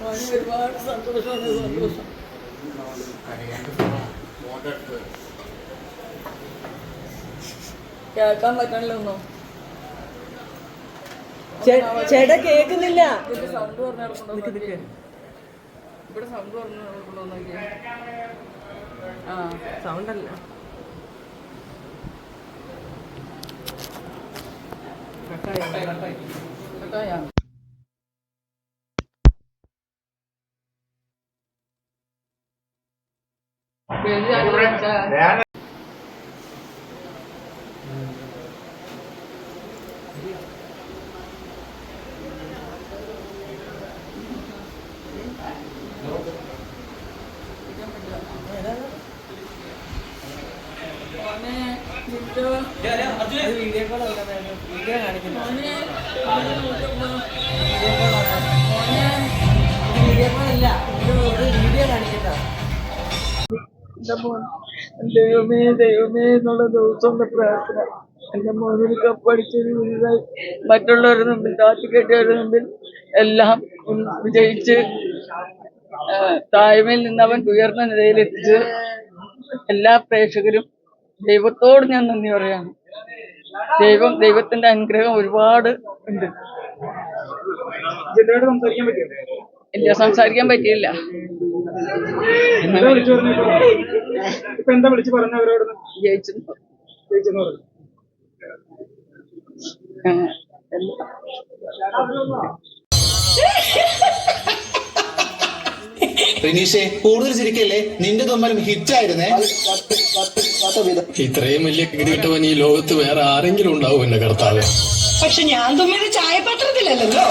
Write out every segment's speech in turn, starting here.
ഒരുപാട് സന്തോഷമാണ് സന്തോഷം കേൾക്കാൻ പറ്റണല്ലോ ഒന്നോ. ചേട്ട കേക്കുന്നില്ല സൗണ്ട് പറഞ്ഞു ഇവിടെ സൗണ്ട് പറഞ്ഞു ആ. സൗണ്ട് അല്ല കേട്ടാ മോനെ വീഡിയോ കോൾ വീഡിയോ കാണിക്കുന്നു. എന്റെ മോൻ ദൈവമേ ദൈവമേ എന്നുള്ള ദിവസമുള്ള പ്രാർത്ഥന. എന്റെ മോനിൽ കപ്പടിച്ചൊരു വലുതായി മറ്റുള്ളവരുടെ മുമ്പിൽ താത്തിക്കെട്ടിയവരുടെ മുമ്പിൽ എല്ലാം വിജയിച്ച് ആ, താഴ്മയിൽ നിന്ന് അവൻ ഉയർന്ന നിലയിലെത്തിച്ച് എല്ലാ പ്രേക്ഷകരും ദൈവത്തോട് ഞാൻ നന്ദി പറയാണ് ദൈവം ദൈവത്തിന്റെ അനുഗ്രഹം ഒരുപാട് ഉണ്ട്. ഇല്ല സംസാരിക്കാൻ പറ്റിയില്ല. എന്താ വിളിച്ചു പറഞ്ഞു ഇപ്പൊ. എന്താ വിളിച്ചു പറഞ്ഞ അവരോട് ജയിച്ചു ജയിച്ചെന്ന് പറഞ്ഞു. റിനീഷെ കൂടുതൽ ചിരിക്കല്ലേ? നിന്റെ തുമ്മലും ഹിറ്റ് ആയിരുന്നേ. ഇത്രയും വലിയ കിട്ടവൻ ഈ ലോകത്ത് വേറെ ആരെങ്കിലും ഉണ്ടാവും എന്റെ കർത്താവ്. പക്ഷെ ഞാൻ തുമ്മിയത് ചായപത്രത്തിലല്ലോ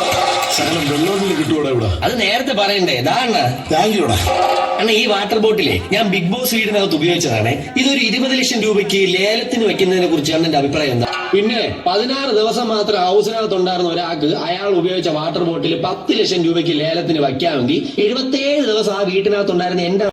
ശകലം വെള്ളോട്ടിൽ കിട്ടൂടെ ഇവിടെ? അത് നേരത്തെ പറയണ്ടേ. ഇതാണ് താങ്ക് യുടാ അണ്ണ ഈ വാട്ടർ ബോട്ടിലെ ഞാൻ ബിഗ് ബോസ് വീടിനകത്ത് ഉപയോഗിച്ചതാണ്. ഇതൊരു ഇരുപത് ലക്ഷം രൂപയ്ക്ക് ലേലത്തിന് വെക്കുന്നതിനെ കുറിച്ച് അണ്ണന്റെ അഭിപ്രായം എന്താ? പിന്നെ പതിനാറ് ദിവസം മാത്രം ഹൗസിനകത്ത് ഉണ്ടായിരുന്ന ഒരാൾക്ക് അയാൾ ഉപയോഗിച്ച വാട്ടർ ബോട്ടിൽ പത്ത് ലക്ഷം രൂപയ്ക്ക് ലേലത്തിന് വയ്ക്കാമെങ്കിൽ എഴുപത്തേഴ് ദിവസം ആ വീട്ടിനകത്ത് ഉണ്ടായിരുന്ന എന്റെ